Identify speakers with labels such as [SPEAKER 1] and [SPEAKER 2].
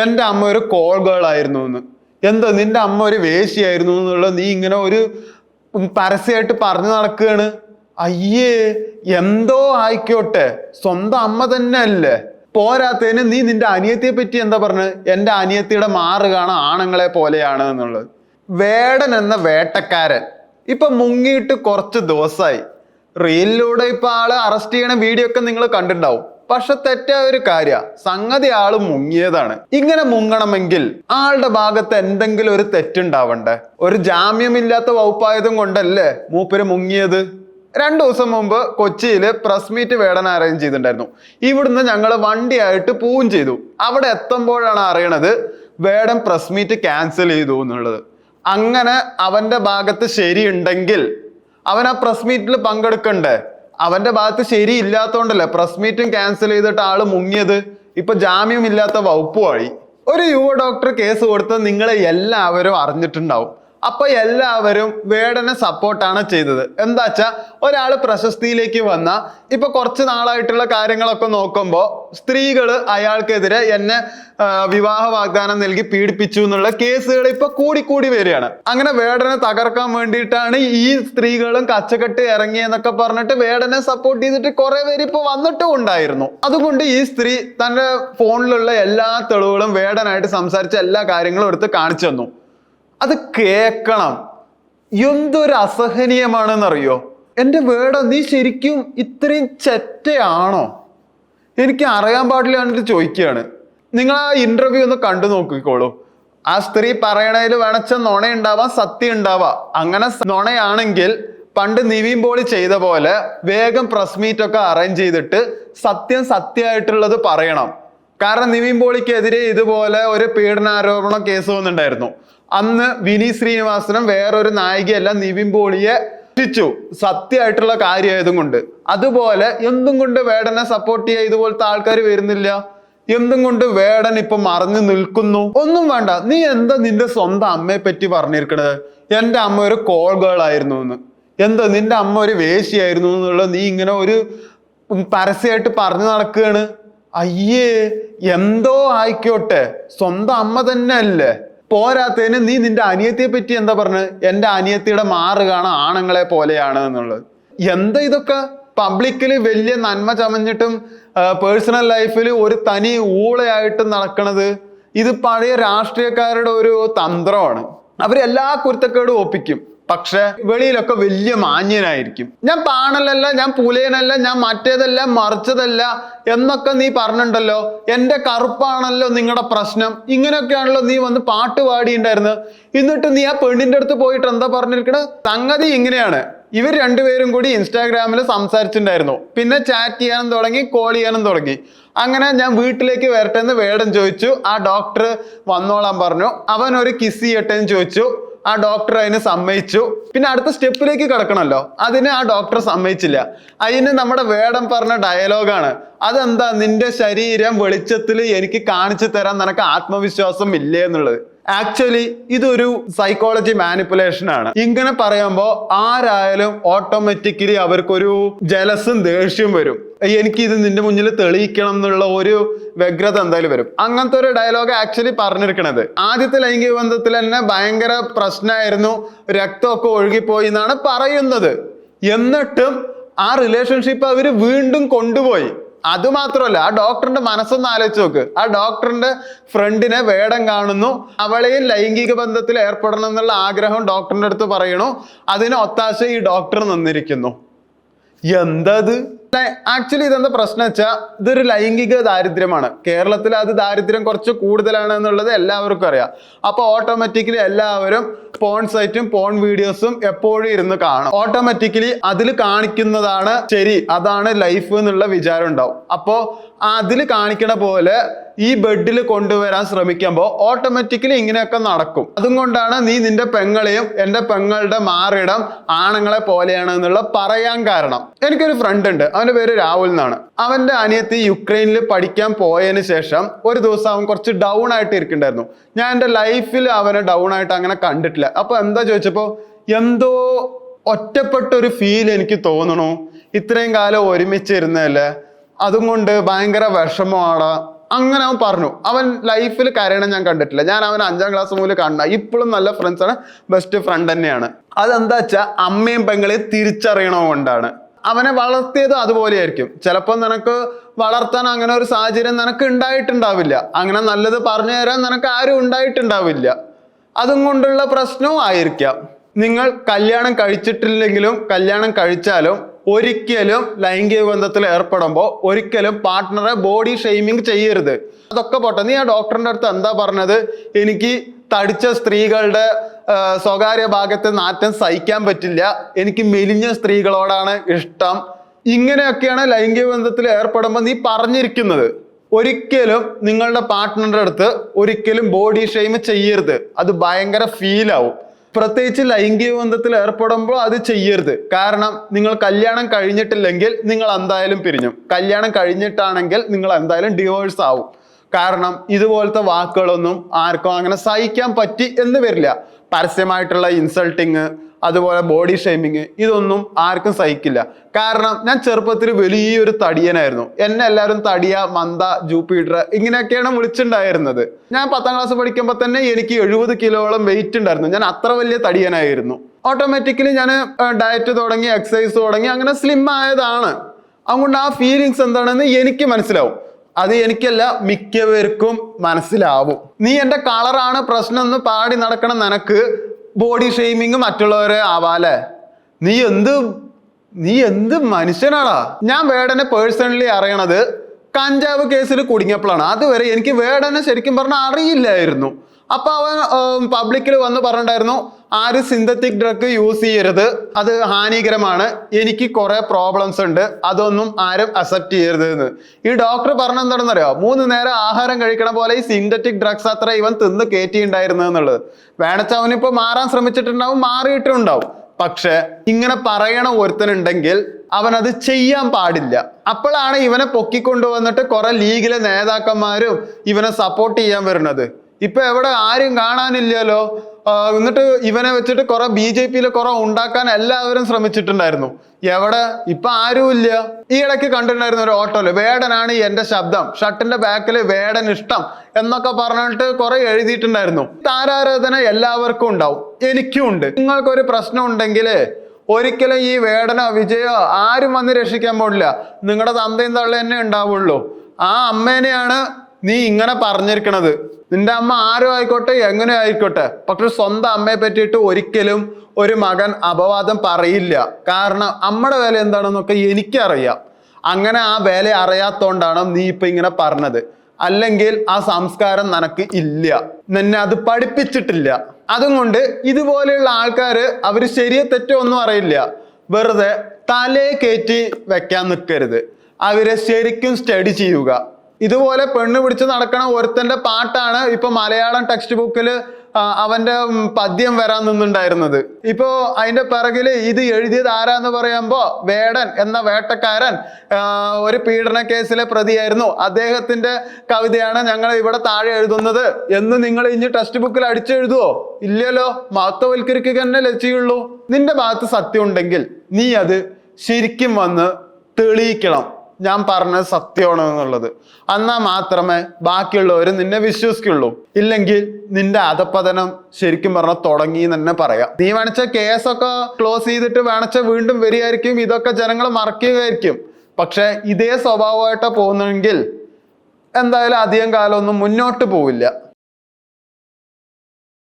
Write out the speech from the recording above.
[SPEAKER 1] എന്റെ അമ്മ ഒരു കോൾ ഗേൾ ആയിരുന്നു എന്ന് എന്തോ നിന്റെ അമ്മ ഒരു വേശിയായിരുന്നു എന്നുള്ള നീ ഇങ്ങനെ ഒരു പരസ്യമായിട്ട് പറഞ്ഞു നടക്കുകയാണ്. അയ്യേ എന്തോ ആയിക്കോട്ടെ. സ്വന്തം അമ്മ തന്നെ അല്ലേ പോരാത്തതിന് നീ നിന്റെ അനിയത്തിയെ പറ്റി എന്താ പറഞ്ഞത് എന്റെ അനിയത്തിയുടെ മാറ് കാണാൻ ആണുങ്ങളെ പോലെയാണ് എന്നുള്ളത്. വേടൻ എന്ന വേട്ടക്കാരൻ. ഇപ്പൊ മുങ്ങിയിട്ട് കുറച്ച് ദിവസമായി റീലിലൂടെ ഇപ്പൊ ആൾ അറസ്റ്റ് ചെയ്യണ വീഡിയോ ഒക്കെ നിങ്ങൾ കണ്ടിട്ടുണ്ടാവും. പക്ഷെ തെറ്റായ ഒരു കാര്യ. സംഗതി ആൾ മുങ്ങിയതാണ്. ഇങ്ങനെ മുങ്ങണമെങ്കിൽ ആളുടെ ഭാഗത്ത് എന്തെങ്കിലും ഒരു തെറ്റുണ്ടാവണ്ടേ? ഒരു ജാമ്യമില്ലാത്ത വകുപ്പായതും കൊണ്ടല്ലേ മൂപ്പര് മുങ്ങിയത്? രണ്ടു ദിവസം മുമ്പ് കൊച്ചിയിൽ പ്രസ് മീറ്റ് വേടൻ അറേഞ്ച് ചെയ്തിട്ടുണ്ടായിരുന്നു. ഇവിടുന്ന് ഞങ്ങൾ വണ്ടിയായിട്ട് പോവും ചെയ്തു. അവിടെ എത്തുമ്പോഴാണ് അറിയണത് വേടൻ പ്രസ് മീറ്റ് ക്യാൻസൽ ചെയ്തു എന്നുള്ളത്. അങ്ങനെ അവന്റെ ഭാഗത്ത് ശരിയുണ്ടെങ്കിൽ അവൻ ആ പ്രസ് മീറ്റിൽ പങ്കെടുക്കണ്ടേ? അവന്റെ ഭാഗത്ത് ശരിയില്ലാത്തോണ്ടല്ലേ? പ്രസ് മീറ്റും ക്യാൻസൽ ചെയ്തിട്ട് ആൾ മുങ്ങിയത്. ഇപ്പൊ ജാമ്യമില്ലാത്ത വകുപ്പ് വഴി ഒരു യുവ ഡോക്ടർ കേസ് കൊടുത്ത് നിങ്ങളെ എല്ലാവരും അറിഞ്ഞിട്ടുണ്ടാവും. അപ്പൊ എല്ലാവരും വേടനെ സപ്പോർട്ടാണ് ചെയ്തത്. എന്താ വെച്ചാൽ ഒരാൾ പ്രശസ്തിയിലേക്ക് വന്ന ഇപ്പൊ കുറച്ച് നാളായിട്ടുള്ള കാര്യങ്ങളൊക്കെ നോക്കുമ്പോൾ സ്ത്രീകൾ അയാൾക്കെതിരെ എന്നെ വിവാഹ വാഗ്ദാനം നൽകി പീഡിപ്പിച്ചു എന്നുള്ള കേസുകൾ ഇപ്പൊ കൂടിക്കൂടി വരികയാണ്. അങ്ങനെ വേടനെ തകർക്കാൻ വേണ്ടിയിട്ടാണ് ഈ സ്ത്രീകളും കച്ചകെട്ട് ഇറങ്ങിയെന്നൊക്കെ പറഞ്ഞിട്ട് വേടനെ സപ്പോർട്ട് ചെയ്തിട്ട് കുറെ പേര് ഇപ്പൊ വന്നിട്ടും ഉണ്ടായിരുന്നു. അതുകൊണ്ട് ഈ സ്ത്രീ തന്റെ ഫോണിലുള്ള എല്ലാ തെളിവുകളും വേടനായിട്ട് സംസാരിച്ച എല്ലാ കാര്യങ്ങളും എടുത്ത് കാണിച്ചു തന്നു. അത് കേക്കണം. എന്തൊരു അസഹനീയമാണെന്നറിയോ? എന്റെ വേട നീ ശരിക്കും ഇത്രയും ചെറ്റയാണോ? എനിക്ക് അറിയാൻ പാടില്ല എന്നിട്ട് ചോദിക്കുകയാണ്. നിങ്ങൾ ആ ഇന്റർവ്യൂ ഒന്ന് കണ്ടു നോക്കിക്കോളൂ. ആ സ്ത്രീ പറയണതിൽ വേണച്ച നുണ ഉണ്ടാവാം സത്യം ഉണ്ടാവാം. അങ്ങനെ നുണയാണെങ്കിൽ പണ്ട് നിവീൻ പോളി ചെയ്ത പോലെ വേഗം പ്രസ് മീറ്റ് ഒക്കെ അറേഞ്ച് ചെയ്തിട്ട് സത്യം സത്യമായിട്ടുള്ളത് പറയണം. കാരണം നിവിൻ പോളിക്കെതിരെ ഇതുപോലെ ഒരു പീഡനാരോപണ കേസ് വന്നിട്ടുണ്ടായിരുന്നു. അന്ന് വിനി ശ്രീനിവാസനും വേറൊരു നായികയല്ല നിവിൻ പോളിയെ രക്ഷിച്ചു. സത്യമായിട്ടുള്ള കാര്യമായതും കൊണ്ട് അതുപോലെ എന്തും കൊണ്ട് വേടനെ സപ്പോർട്ട് ചെയ്യാൻ ഇതുപോലത്തെ ആൾക്കാർ വരുന്നില്ല. എന്തും കൊണ്ട് വേടൻ ഇപ്പൊ മറഞ്ഞു നിൽക്കുന്നു. ഒന്നും വേണ്ട. നീ എന്താ നിന്റെ സ്വന്തം അമ്മയെ പറ്റി പറഞ്ഞിരിക്കണത്? എന്റെ അമ്മ ഒരു കോൾ ഗേൾ ആയിരുന്നു എന്ന്. എന്താ നിന്റെ അമ്മ ഒരു വേശിയായിരുന്നു എന്നുള്ള നീ ഇങ്ങനെ ഒരു പരസ്യമായിട്ട് പറഞ്ഞു നടക്കുകയാണ്? അയ്യേ എന്തോ ആയിക്കോട്ടെ. സ്വന്തം അമ്മ തന്നെ അല്ലേ പോരാത്തതിന് നീ നിന്റെ അനിയത്തിയെ പറ്റി എന്താ പറഞ്ഞു? എന്റെ അനിയത്തിയുടെ മാറ് കാണാൻ ആണുങ്ങളെ പോലെയാണ് എന്നുള്ളത്. എന്താ ഇതൊക്കെ? പബ്ലിക്കിൽ വലിയ നന്മ ചമഞ്ഞിട്ടും പേഴ്സണൽ ലൈഫിൽ ഒരു തനി ഊളയായിട്ട് നടക്കണത്. ഇത് പഴയ രാഷ്ട്രീയക്കാരുടെ ഒരു തന്ത്രമാണ്. അവർ എല്ലാ കുരുത്തക്കേടും ഒപ്പിക്കും. പക്ഷെ വെളിയിലൊക്കെ വലിയ മാന്യനായിരിക്കും. ഞാൻ പാണലല്ല ഞാൻ പുലയനല്ല ഞാൻ മറ്റേതല്ല മറിച്ചതല്ല എന്നൊക്കെ നീ പറഞ്ഞിട്ടുണ്ടല്ലോ. എന്റെ കറുപ്പാണല്ലോ നിങ്ങളുടെ പ്രശ്നം. ഇങ്ങനെയൊക്കെയാണല്ലോ നീ വന്ന് പാട്ട് പാടിയിട്ടുണ്ടായിരുന്നത്. എന്നിട്ട് നീ ആ പെണ്ണിന്റെ അടുത്ത് പോയിട്ട് എന്താ പറഞ്ഞിരിക്കണത് സംഗതി ഇങ്ങനെയാണ്. ഇവർ രണ്ടുപേരും കൂടി ഇൻസ്റ്റാഗ്രാമിൽ സംസാരിച്ചിട്ടുണ്ടായിരുന്നു. പിന്നെ ചാറ്റ് ചെയ്യാനും തുടങ്ങി കോൾ ചെയ്യാനും തുടങ്ങി. അങ്ങനെ ഞാൻ വീട്ടിലേക്ക് വരട്ടെ എന്ന് വേടം ചോദിച്ചു. ആ ഡോക്ടർ വന്നോളാൻ പറഞ്ഞു. അവൻ ഒരു കിസ് ചെയ്യട്ടെ എന്ന് ചോദിച്ചു. ആ ഡോക്ടർ അതിന് സമ്മതിച്ചു. പിന്നെ അടുത്ത സ്റ്റെപ്പിലേക്ക് കിടക്കണമല്ലോ അതിന് ആ ഡോക്ടർ സമ്മതിച്ചില്ല. അതിന് നമ്മുടെ വേടം പറഞ്ഞ ഡയലോഗാണ് അതെന്താ നിന്റെ ശരീരം വെളിച്ചത്തിൽ എനിക്ക് കാണിച്ചു തരാൻ നിനക്ക് ആത്മവിശ്വാസം ഇല്ലേ എന്നുള്ളത്. ആക്ച്വലി ഇതൊരു സൈക്കോളജി മാനിപ്പുലേഷൻ ആണ്. ഇങ്ങനെ പറയുമ്പോൾ ആരായാലും ഓട്ടോമാറ്റിക്കലി അവർക്കൊരു ജലസും ദേഷ്യം വരും. എനിക്ക് ഇത് നിന്റെ മുന്നിൽ തെളിയിക്കണം എന്നുള്ള ഒരു വ്യഗ്രത എന്തായാലും വരും. അങ്ങനത്തെ ഒരു ഡയലോഗ് ആക്ച്വലി പറഞ്ഞിരിക്കണത്. ആദ്യത്തെ ലൈംഗിക ബന്ധത്തിൽ തന്നെ ഭയങ്കര പ്രശ്നമായിരുന്നു. രക്തമൊക്കെ ഒഴുകിപ്പോയി എന്നാണ് പറയുന്നത്. എന്നിട്ടും ആ റിലേഷൻഷിപ്പ് അവർ വീണ്ടും കൊണ്ടുപോയി. അത് മാത്രമല്ല ആ ഡോക്ടറിന്റെ മനസ്സൊന്ന് ആലോചിച്ച് നോക്ക്. ആ ഡോക്ടറിന്റെ ഫ്രണ്ടിനെ വേടം കാണുന്നു അവളെയും ലൈംഗിക ബന്ധത്തിൽ ഏർപ്പെടണം എന്നുള്ള ആഗ്രഹം ഡോക്ടറിന്റെ അടുത്ത് പറയണു അതിന് ഒത്താശ ഈ ഡോക്ടർ നിന്നിരിക്കുന്നു. എന്തത്? ആക്ച്വലി ഇതെന്താ പ്രശ്നം വെച്ചാൽ ഇതൊരു ലൈംഗിക ദാരിദ്ര്യമാണ്. കേരളത്തിൽ അത് ദാരിദ്ര്യം കുറച്ച് കൂടുതലാണ് എന്നുള്ളത് എല്ലാവർക്കും അറിയാം. അപ്പോൾ ഓട്ടോമാറ്റിക്കലി എല്ലാവരും പോൺ സൈറ്റും പോൺ വീഡിയോസും എപ്പോഴും ഇരുന്ന് കാണും. ഓട്ടോമാറ്റിക്കലി അതിൽ കാണിക്കുന്നതാണ് ശരി അതാണ് ലൈഫ് എന്നുള്ള വിചാരം ഉണ്ടാവും. അപ്പോൾ അതിൽ കാണിക്കണ പോലെ ഈ ബെഡിൽ കൊണ്ടുവരാൻ ശ്രമിക്കുമ്പോൾ ഓട്ടോമാറ്റിക്കലി ഇങ്ങനെയൊക്കെ നടക്കും. അതുകൊണ്ടാണ് നീ നിന്റെ പെങ്ങളെയും എന്റെ പെങ്ങളുടെ മാറിടം ആണുങ്ങളെ പോലെയാണ് എന്നുള്ള പറയാൻ കാരണം. എനിക്കൊരു ഫ്രണ്ട് ഉണ്ട്. അവന്റെ പേര് രാഹുൽ എന്നാണ്. അവന്റെ അനിയത്തി യുക്രൈനിൽ പഠിക്കാൻ പോയതിന് ശേഷം ഒരു ദിവസം അവൻ കുറച്ച് ഡൗൺ ആയിട്ട് ഇരിക്കണ്ടായിരുന്നു ഞാൻ എന്റെ ലൈഫിൽ അവനെ ഡൗൺ ആയിട്ട് അങ്ങനെ കണ്ടിട്ടില്ല. അപ്പോൾ എന്താ ചോദിച്ചപ്പോൾ എന്തോ ഒറ്റപ്പെട്ട ഒരു ഫീൽ എനിക്ക് തോന്നണു. ഇത്രയും കാലം ഒരുമിച്ചിരുന്നല്ലേ അതും കൊണ്ട് ഭയങ്കര വിഷമമാണ്. അങ്ങനെ അവൻ പറഞ്ഞു. അവൻ ലൈഫിൽ കരയണം ഞാൻ കണ്ടിട്ടില്ല. ഞാൻ അവൻ അഞ്ചാം ക്ലാസ് മുതൽ കാണുന്ന ഇപ്പോഴും നല്ല ഫ്രണ്ട്സ് ആണ് ബെസ്റ്റ് ഫ്രണ്ട് തന്നെയാണ്. അതെന്താ വെച്ചാൽ അമ്മയും പെങ്ങളെയും തിരിച്ചറിയണോ കൊണ്ടാണ്. അവനെ വളർത്തിയത് അതുപോലെയായിരിക്കും. ചിലപ്പോൾ നിനക്ക് വളർത്താൻ അങ്ങനെ ഒരു സാഹചര്യം നിനക്ക് ഉണ്ടായിട്ടുണ്ടാവില്ല. അങ്ങനെ നല്ലത് പറഞ്ഞു തരാൻ നിനക്ക് ആരും ഉണ്ടായിട്ടുണ്ടാവില്ല. അതും കൊണ്ടുള്ള പ്രശ്നവും ആയിരിക്കാം. നിങ്ങൾ കല്യാണം കഴിച്ചിട്ടില്ലെങ്കിലും കല്യാണം കഴിച്ചാലും ഒരിക്കലും ലൈംഗിക ബന്ധത്തിൽ ഏർപ്പെടുമ്പോൾ ഒരിക്കലും പാർട്ട്ണറെ ബോഡി ഷെയ്മിങ് ചെയ്യരുത്. അതൊക്കെ പോട്ടെ. നീ ആ ഡോക്ടറിന്റെ അടുത്ത് എന്താ പറഞ്ഞത്? എനിക്ക് തടിച്ച സ്ത്രീകളുടെ സ്വകാര്യ ഭാഗത്തെ നാറ്റം സഹിക്കാൻ പറ്റില്ല. എനിക്ക് മെലിഞ്ഞ സ്ത്രീകളോടാണ് ഇഷ്ടം. ഇങ്ങനെയൊക്കെയാണ് ലൈംഗിക ബന്ധത്തിൽ ഏർപ്പെടുമ്പോൾ നീ പറഞ്ഞിരിക്കുന്നത്. ഒരിക്കലും നിങ്ങളുടെ പാർട്ട്ണറുടെ അടുത്ത് ഒരിക്കലും ബോഡി ഷെയിം ചെയ്യരുത്. അത് ഭയങ്കര ഫീൽ ആവും. പ്രത്യേകിച്ച് ലൈംഗിക ബന്ധത്തിൽ ഏർപ്പെടുമ്പോൾ അത് ചെയ്യരുത്. കാരണം നിങ്ങൾ കല്യാണം കഴിഞ്ഞിട്ടില്ലെങ്കിൽ നിങ്ങൾ എന്തായാലും പിരിഞ്ഞു. കല്യാണം കഴിഞ്ഞിട്ടാണെങ്കിൽ നിങ്ങൾ എന്തായാലും ഡിവോഴ്സ് ആവും. കാരണം ഇതുപോലത്തെ വാക്കുകളൊന്നും ആർക്കും അങ്ങനെ സഹിക്കാൻ പറ്റി എന്ന് വരില്ല. പരസ്യമായിട്ടുള്ള ഇൻസൾട്ടിങ് അതുപോലെ ബോഡി ഷെയ്മിങ് ഇതൊന്നും ആർക്കും സഹിക്കില്ല. കാരണം ഞാൻ ചെറുപ്പത്തിൽ വലിയൊരു തടിയനായിരുന്നു. എന്നെ എല്ലാവരും തടിയ മന്ദ ജൂപ്പിറ്റർ ഇങ്ങനെയൊക്കെയാണ് വിളിച്ചിട്ടുണ്ടായിരുന്നത്. ഞാൻ പത്താം ക്ലാസ് പഠിക്കുമ്പോൾ തന്നെ എനിക്ക് എഴുപത് കിലോളം വെയിറ്റ് ഉണ്ടായിരുന്നു. ഞാൻ അത്ര വലിയ തടിയനായിരുന്നു. ഓട്ടോമാറ്റിക്കലി ഞാൻ ഡയറ്റ് തുടങ്ങി എക്സസൈസ് തുടങ്ങി അങ്ങനെ സ്ലിം ആയതാണ്. അതുകൊണ്ട് ആ ഫീലിങ്സ് എന്താണെന്ന് എനിക്ക് മനസ്സിലാവും. അത് എനിക്കല്ല മിക്കവർക്കും മനസ്സിലാവും. നീ എന്റെ കളറാണ് പ്രശ്നം എന്ന് പാടി നടക്കണം നിനക്ക്. ബോഡി ഷെയ്മിങ് മറ്റുള്ളവരെ ആവാലെ നീ എന്ത് നീ എന്ത് മനുഷ്യനാടാ? ഞാൻ വേടനെ പേഴ്സണലി അറിയണത് കഞ്ചാവ് കേസിൽ കുടുങ്ങിയപ്പോഴാണ്. അതുവരെ എനിക്ക് വേടനെ ശരിക്കും പറഞ്ഞാൽ അറിയില്ലായിരുന്നു. അപ്പൊ അവൻ പബ്ലിക്കിൽ വന്ന് പറഞ്ഞിട്ടുണ്ടായിരുന്നു ആരും സിന്തറ്റിക് ഡ്രഗ് യൂസ് ചെയ്യരുത് അത് ഹാനികരമാണ്. എനിക്ക് കുറെ പ്രോബ്ലംസ് ഉണ്ട്. അതൊന്നും ആരും അക്സെപ്റ്റ് ചെയ്യരുത് എന്ന് ഈ ഡോക്ടർ പറഞ്ഞ എന്താണെന്നറിയോ? മൂന്ന് നേരം ആഹാരം കഴിക്കണ പോലെ ഈ സിന്തറ്റിക് ഡ്രഗ്സ് അത്ര ഇവൻ തിന്ന് കയറ്റിയിട്ടുണ്ടായിരുന്നു എന്നുള്ളത്. വേണച്ച അവനിപ്പോ മാറാൻ ശ്രമിച്ചിട്ടുണ്ടാവും മാറിയിട്ടുണ്ടാവും. പക്ഷെ ഇങ്ങനെ പറയണ ഒരുത്തനുണ്ടെങ്കിൽ അവൻ അത് ചെയ്യാൻ പാടില്ല. അപ്പോഴാണ് ഇവനെ പൊക്കിക്കൊണ്ടുവന്നിട്ട് കുറെ ലീഗിലെ നേതാക്കന്മാരും ഇവനെ സപ്പോർട്ട് ചെയ്യാൻ വരുന്നത്. ഇപ്പൊ എവിടെ ആരും കാണാനില്ലല്ലോ. എന്നിട്ട് ഇവനെ വെച്ചിട്ട് കുറെ ബി ജെ പിയിലെ കുറെ ഉണ്ടാക്കാൻ എല്ലാവരും ശ്രമിച്ചിട്ടുണ്ടായിരുന്നു. എവിടെ? ഇപ്പൊ ആരുമില്ല ഈ ഇടയ്ക്ക് കണ്ടിട്ടുണ്ടായിരുന്നു ഒരു ഓട്ടോയിൽ വേടനാണ് എന്റെ ശബ്ദം ഷർട്ടിന്റെ ബാക്കിൽ വേടൻ ഇഷ്ടം എന്നൊക്കെ പറഞ്ഞിട്ട് കുറെ എഴുതിയിട്ടുണ്ടായിരുന്നു. താരാരാധന എല്ലാവർക്കും ഉണ്ടാവും എനിക്കും ഉണ്ട്. നിങ്ങൾക്കൊരു പ്രശ്നം ഉണ്ടെങ്കിൽ ഒരിക്കലും ഈ വേടനോ വിജയോ ആരും വന്ന് രക്ഷിക്കാൻ പോടില്ല. നിങ്ങളുടെ തന്തയും തള്ള തന്നെ ഉണ്ടാവുള്ളൂ. ആ അമ്മേനെയാണ് നീ ഇങ്ങനെ പറഞ്ഞിരിക്കണത്. നിന്റെ അമ്മ ആരും ആയിക്കോട്ടെ എങ്ങനെ ആയിക്കോട്ടെ. പക്ഷെ സ്വന്തം അമ്മയെ പറ്റിയിട്ട് ഒരിക്കലും ഒരു മകൻ അപവാദം പറയില്ല. കാരണം അമ്മയുടെ വില എന്താണെന്നൊക്കെ എനിക്കറിയാം. അങ്ങനെ ആ വില അറിയാത്തോണ്ടാണ് നീ ഇപ്പൊ ഇങ്ങനെ പറഞ്ഞത്. അല്ലെങ്കിൽ ആ സംസ്കാരം നിനക്ക് ഇല്ല. നിന്നെ അത് പഠിപ്പിച്ചിട്ടില്ല. അതുകൊണ്ട് ഇതുപോലെയുള്ള ആൾക്കാര് അവർ ശരിയെ തെറ്റോ ഒന്നും അറിയില്ല. വെറുതെ തലേ കയറ്റി വെക്കാൻ നിൽക്കരുത് അവരെ ശരിക്കും സ്റ്റഡി ചെയ്യുക. ഇതുപോലെ പെണ്ണ് പിടിച്ച് നടക്കണ ഒരുത്തന്റെ പാട്ടാണ് ഇപ്പൊ മലയാളം ടെക്സ്റ്റ് ബുക്കിൽ അവന്റെ പദ്യം വരാൻ നിന്നുണ്ടായിരുന്നത്. ഇപ്പോ അതിന്റെ പിറകിൽ ഇത് എഴുതിയത് ആരാന്ന് പറയുമ്പോ വേടൻ എന്ന വേട്ടക്കാരൻ ഒരു പീഡന കേസിലെ പ്രതിയായിരുന്നു. അദ്ദേഹത്തിന്റെ കവിതയാണ് ഞങ്ങൾ ഇവിടെ താഴെ എഴുതുന്നത്. എന്ന് നിങ്ങൾ ഇനി ടെക്സ്റ്റ് ബുക്കിൽ അടിച്ചെഴുതുവോ? ഇല്ലല്ലോ. മഹത്വവൽക്കരിക്കുക തന്നെ ലക്ഷ്യമുള്ളൂ നിന്റെ ഭാഗത്ത് സത്യം ഉണ്ടെങ്കിൽ നീ അത് ശരിക്കും വന്ന് തെളിയിക്കണം. ഞാൻ പറഞ്ഞത് സത്യമാണ് എന്നുള്ളത് എന്നാൽ മാത്രമേ ബാക്കിയുള്ളവർ നിന്നെ വിശ്വസിക്കുള്ളൂ. ഇല്ലെങ്കിൽ നിന്റെ അധപ്പതനം ശരിക്കും പറഞ്ഞാൽ തുടങ്ങി തന്നെ പറയാം. നീ വേണച്ച കേസൊക്കെ ക്ലോസ് ചെയ്തിട്ട് വേണച്ച വീണ്ടും വരികയായിരിക്കും. ഇതൊക്കെ ജനങ്ങൾ മറക്കുകയായിരിക്കും. പക്ഷെ ഇതേ സ്വഭാവമായിട്ടാണ് പോകുന്നെങ്കിൽ എന്തായാലും അധികം കാലമൊന്നും മുന്നോട്ട് പോവില്ല.